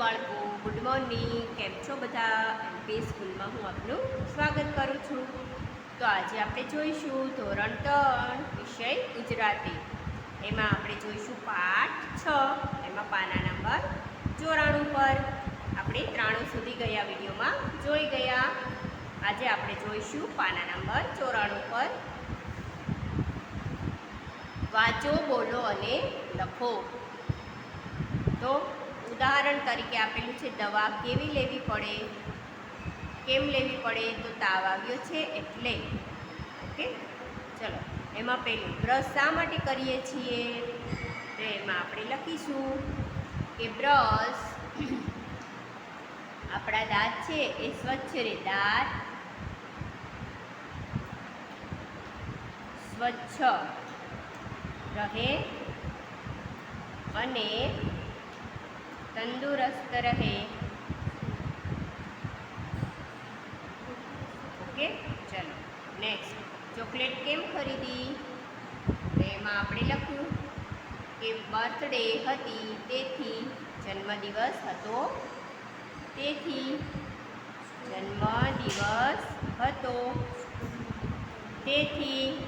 બાળકો good morning કેમ છો બધા? એમપી સ્કૂલમાં હું આપનું સ્વાગત કરું છું. તો આજે આપણે જોઈશું ધોરણ ત્રણ, વિષય ગુજરાતી. એમાં આપણે જોઈશું પાઠ છ, એમાં પાના નંબર ચોરાણું પર. આપણે ત્રાણું સુધી ગયા વિડીયોમાં, જોઈ ગયા. આજે આપણે જોઈશું પાના નંબર ચોરાણું પર. વાંચો, બોલો અને લખો. તો ઉદાહરણ તરીકે આપેલું છે, દવા કેવી લેવી પડે, કેમ લેવી પડે તો તાવ આવ્યો છે એટલે. ઓકે? ચલો, એમાં પેલું બ્રશ શા માટે કરીએ છીએ? તો એમાં આપણે લખીશું કે બ્રશ આપણા દાંત છે, એ સ્વચ્છ રહે દાંત સ્વચ્છ રહે અને તંદુરસ્ત રહે. ઓકે, ચલો નેક્સ્ટ ચોકલેટ કેમ ખરીદી? એમાં આપણે લખ્યું કે બર્થડે હતી, તેથી જન્મદિવસ હતો, તેથી જન્મદિવસ હતો, તેથી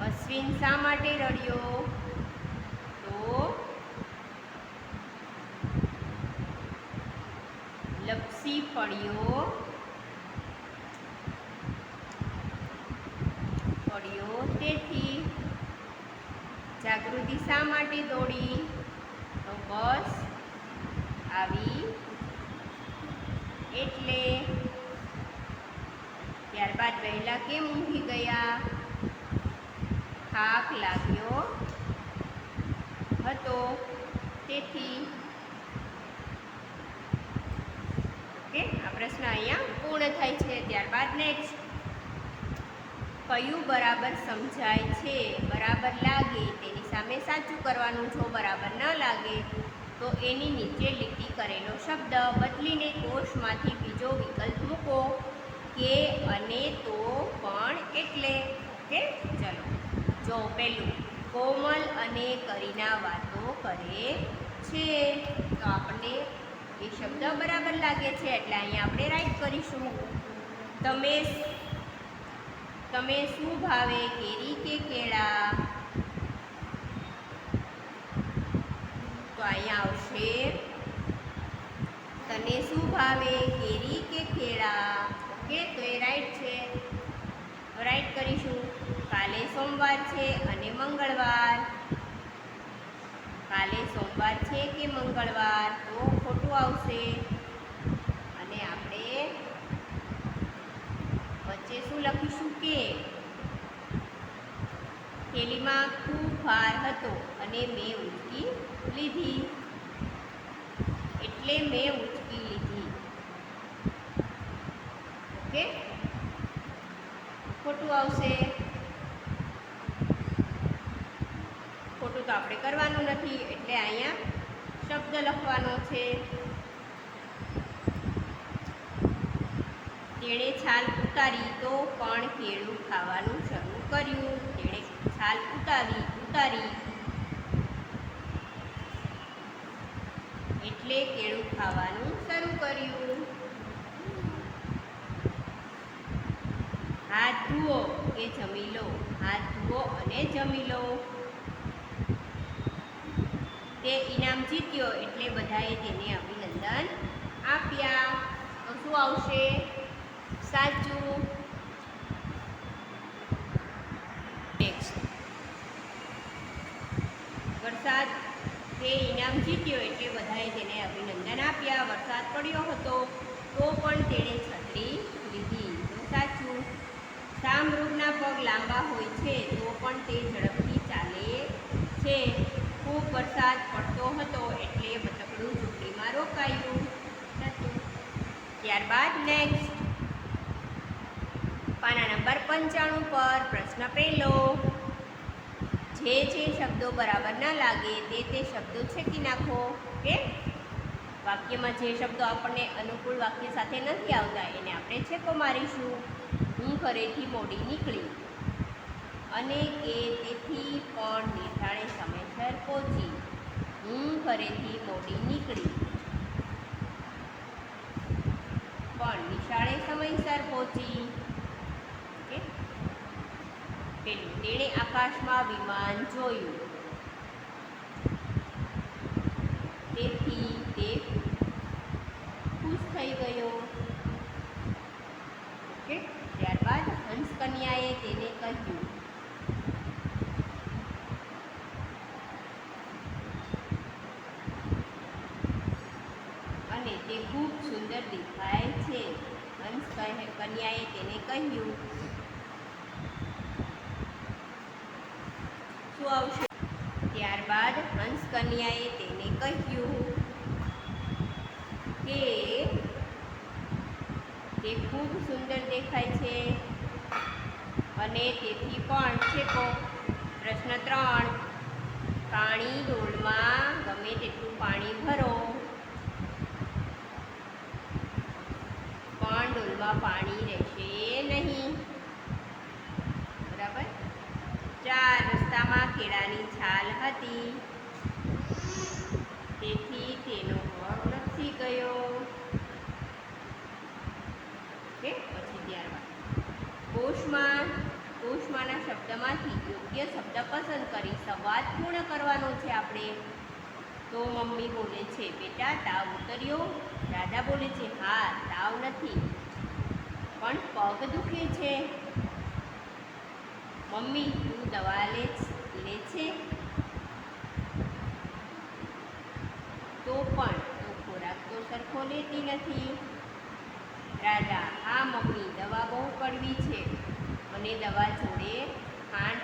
અશ્વિન શા માટે રડ્યો? તો લપસી પડ્યો. પડ્યો. તેથી જાગૃતિ શા માટે દોડી? તો બસ આવી. એટલે ત્યારબાદ વહેલા કેમ ઊંઘી ગયા? થાક લાગ્યો હતો. તેથી ઓકે આ પ્રશ્ન અહીંયા પૂર્ણ થાય છે. ત્યારબાદ નેક્સ્ટ કયું બરાબર સમજાય છે? બરાબર લાગે? તેની સામે સાચું કરવાનું જો બરાબર ન લાગે, તો એની નીચે લીટી કરેલો શબ્દ બદલીને કોષમાંથી બીજો વિકલ્પ મૂકો. કે અને તો પણ એટલે. ઓકે? ચલો. જો પેલું કોમલ અને કરીના વાતો કરે છે, તો આપણને એ શબ્દ બરાબર લાગે છે એટલે અહીંયા આપણે રાઈટ કરીશું. તમે તમે શું ભાવે, કેરી કે કેળા? તો અહીંયા આવશે. તને શું ભાવે, કેરી કે કેળા? ઓકે, તો એ રાઈટ છે. રાઈટ કરીશું. કાલે સોમવાર છે અને મંગળવાર. કાલે સોમવાર છે કે મંગળવાર? તો આવશે. અને આપણે વચ્ચે શું લખીશું કે, થેલીમાં ખૂબ ભાર હતો અને મેં ઉચકી લીધી. એટલે મેં ઉચકી લીધી. ઓકે? ખોટું આવશે. ખોટું તો આપણે કરવાનું નથી. એટલે અહીંયા શબ્દ લખવાનો છે. તેણે છાલ ઉતારી તો પણ કેળું ખાવાનું શરૂ કર્યું. તેણે છાલ ઉતારી ઉતારી. એટલે કેળું ખાવાનું શરૂ કર્યું. હાથ ધુઓ કે જમી લો. હાથ ધુઓ અને જમી લો. તે ઇનામ જીત્યો એટલે બધાએ તેને અભિનંદન આપ્યા. તો શું આવશે? સાચું. વરસાદ. તે ઇનામ જીત્યો એટલે બધાએ તેને અભિનંદન આપ્યા. વરસાદ પડ્યો હતો, તો પણ તેણે છત્રી લીધી. તો સાચું. સામૃગના પગ લાંબા હોય છે, તો પણ તે ઝડપથી ચાલે છે. ખૂબ વરસાદ પડતો હતો એટલે બતકડું ઝૂંપડીમાં રોકાયું સાચું ત્યારબાદ નેક્સ્ટ પાના નંબર પંચાણું પર પ્રશ્ન પહેલો જે જે શબ્દો બરાબર ના લાગે તે તે શબ્દો છેકી નાખો. કે વાક્યમાં જે શબ્દો આપણને અનુકૂળ વાક્ય સાથે નથી આવતા એને આપણે છેકો મારીશું. હું ઘરેથી મોડી નીકળી. અને કે તેથી પણ નિર્ધારે સમયસર પહોંચી હું ઘરેથી મોડી નીકળી. પણ નિશાળે સમયસર પહોંચી. પેલું તેણે આકાશમાં વિમાન જોયું. તેથી તે ખુશ થઈ ગયો. ત્યારબાદ હંસકન્યાએ તેને કહ્યું કહ્યું શું આવશે? ત્યારબાદ હંસકન્યાએ તેને કહ્યું કે તે ખૂબ સુંદર દેખાય છે અને તેથી પણ છે કો પ્રશ્ન ત્રણ, પાણી ડોલમાં ગમે તેટલું પાણી ભરો પણ ડોલમાં પાણી રહેશે નહીં. બરાબર? ચાર રસ્તામાં કેળાની છાલ હતી. તેથી તેનો પગ નથી ગયો. પછી ત્યારબાદ. કોષમાં કોષમાંના શબ્દમાંથી યોગ્ય શબ્દ પસંદ કરી સંવાદ પૂર્ણ કરવાનો છે આપણે. તો મમ્મી બોલે છે, બેટા, તાવ ઉતર્યો. દાદા બોલે છે, હા, તાવ નથી. પણ પગ દુખે છે. મમ્મી તું દવા લે લે છે? તો પણ તો ખોરાક તો સરખો લેતી નથી. રાજા, હા મમ્મી, દવા બહુ કડવી છે. મને દવા જોડે ખાંડ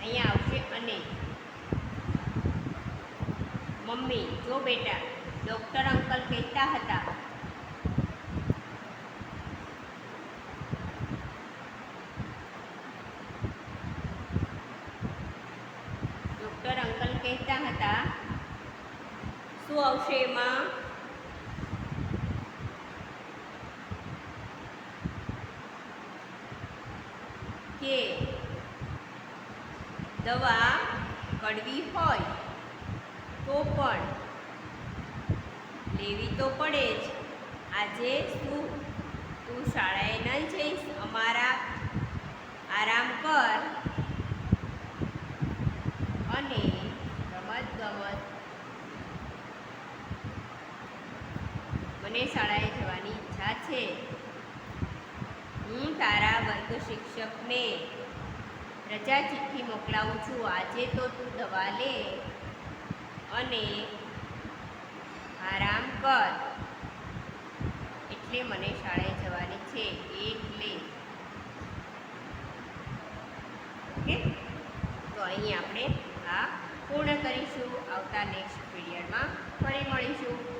અહીંયા આવશે અને મમ્મી જો બેટા ડૉક્ટર અંકલ કહેતા હતા ડૉક્ટર અંકલ કહેતા હતા, શું આવશે એમાં કે દવા કડવી હોય તો પણ. લેવી તો પડે જ. આજે તું તું શાળાએ ન જઈશ, અમારા આરામ કર. અને રમત ગમત મને શાળાએ જવાની ઈચ્છા છે. હું તારા વર્ગ શિક્ષકને રજા ચિઠ્ઠી મોકલાવું છું. આજે તો તું દવા લે અને આરામ કર. એટલે મને શાળાએ જવાની છે. એટલે. ઓકે? તો અહીં આપણે આ પૂર્ણ કરીશું. આવતા નેક્સ્ટ પીરિયડમાં ફરી મળીશું.